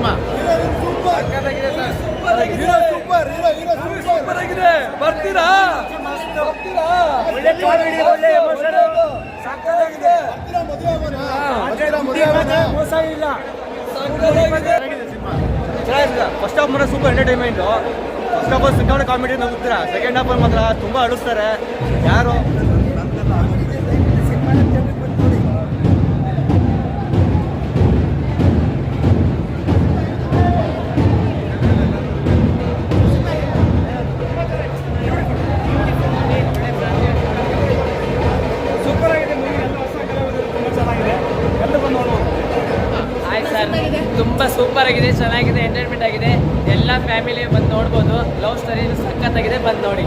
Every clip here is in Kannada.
ಸಿನಿಮಾ? ಬರ್ತೀರಾ? ಮೋಸ ಇಲ್ಲ ಫಸ್ಟ್ ಹಾಫ್ ಮಾತ್ರ ಸೂಪರ್ ಎಂಟರ್ಟೈನ್ಮೆಂಟ್ ಫಸ್ಟ್ ಹಾಫ್ ಸಿಕ್ಕಾಪಟ್ಟೆ ಕಾಮಿಡಿ ನಗುತ್ತೀರ ಸೆಕೆಂಡ್ ಹಾಫ್ ಮಾತ್ರ ತುಂಬ ಅಳಿಸ್ತಾರೆ ಯಾರು ತುಂಬ ಸೂಪರ್ ಆಗಿದೆ ಚೆನ್ನಾಗಿದೆ ಎಂಟರ್ಟೈನ್ಮೆಂಟ್ ಆಗಿದೆ. ಎಲ್ಲ ಫ್ಯಾಮಿಲಿ ಬಂದು ನೋಡ್ಬೋದು. ಲವ್ ಸ್ಟೋರಿ ಸಖತ್ತಾಗಿದೆ ಬಂದು ನೋಡಿ.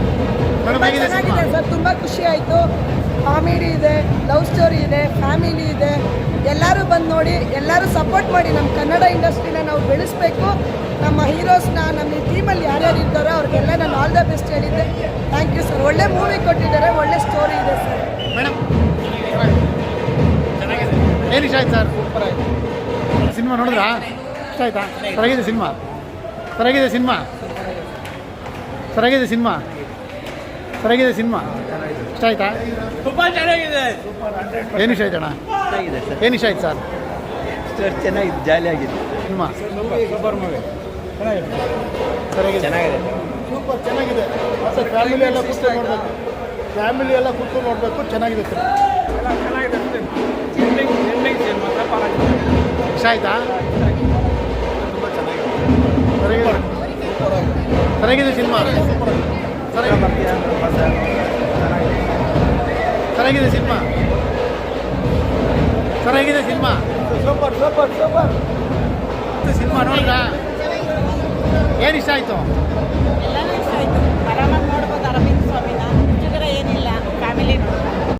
ಚೆನ್ನಾಗಿದೆ ಸರ್ ತುಂಬ ಖುಷಿ ಆಯಿತು. ಕಾಮಿಡಿ ಇದೆ ಲವ್ ಸ್ಟೋರಿ ಇದೆ ಫ್ಯಾಮಿಲಿ ಇದೆ. ಎಲ್ಲರೂ ಬಂದು ನೋಡಿ ಎಲ್ಲರೂ ಸಪೋರ್ಟ್ ಮಾಡಿ ನಮ್ಮ ಕನ್ನಡ ಇಂಡಸ್ಟ್ರಿನ ನಾವು ಬೆಳೆಸಬೇಕು. ನಮ್ಮ ಹೀರೋಸ್ನ ನಮ್ಮ ಈ ಟೀಮಲ್ಲಿ ಯಾರ್ಯಾರು ಇದ್ದಾರೋ ಅವ್ರಿಗೆಲ್ಲ ನಾನು ಆಲ್ ದ ಬೆಸ್ಟ್ ಹೇಳಿದ್ದೆ. ಥ್ಯಾಂಕ್ ಯು ಸರ್ ಒಳ್ಳೆ ಮೂವಿ ಕೊಟ್ಟಿದ್ದಾರೆ ಒಳ್ಳೆ ಸ್ಟೋರಿ ಇದೆ ಸರ್ ಮೇಡಮ್ ಏನು ಇಷ್ಟ ಆಯ್ತು ಸರ್ ಸಿನಿಮಾ ನೋಡಿದ್ರಾ? ಇಷ್ಟ ಆಯ್ತಾ ಸರಿಯಾಗಿದೆ ಸಿನಿಮಾ. ಸರಿಯಾಗಿದೆ ಸಿನಿಮಾ. ಸರಿಯಾಗಿದೆ ಸಿನಿಮಾ. ಸರಿಯಾಗಿದೆ ಸಿನಿಮಾ. ಇಷ್ಟ ಆಯ್ತಾ ತುಂಬಾ ಚೆನ್ನಾಗಿದೆ. ಏನು ಇಷ್ಟ ಆಯ್ತಣ್ಣ? ಅಣ್ಣ ಚೆನ್ನಾಗಿದೆ ಸರ್. ಏನು ಇಷ್ಟ ಆಯ್ತು ಸರ್? ಚೆನ್ನಾಗಿದೆ ಚೆನ್ನಾಗಿದೆ ಜಾಲಿಯಾಗಿದೆ ಸಿನಿಮಾ. ಸೂಪರ್ ಮೂವಿ ಸರಿಯಾಗಿದೆ. ಚೆನ್ನಾಗಿದೆ. ಸೂಪರ್ ಚೆನ್ನಾಗಿದೆ. ಮತ್ತೆ ಫ್ಯಾಮಿಲಿ ಎಲ್ಲ ಕೂತು ನೋಡಬೇಕು. ಫ್ಯಾಮಿಲಿ ಎಲ್ಲ ಕೂತು ನೋಡಬೇಕು. ಚೆನ್ನಾಗಿದೆ ಸರ್. ಎಲ್ಲ ಚೆನ್ನಾಗಿದೆ. ಇಷ್ಟ ಆಯ್ತಾ ತುಂಬ ಚೆನ್ನಾಗಿದೆ. ಚೆನ್ನಾಗಿದೆ ಸಿನಿಮಾ? ಚೆನ್ನಾಗಿದೆ. ಸಿನಿಮಾ? ಚೆನ್ನಾಗಿದೆ cinema? Super super super. Cinema ನೋಡಿದ್ರಾ? ಏನು ಇಷ್ಟ ಆಯಿತು?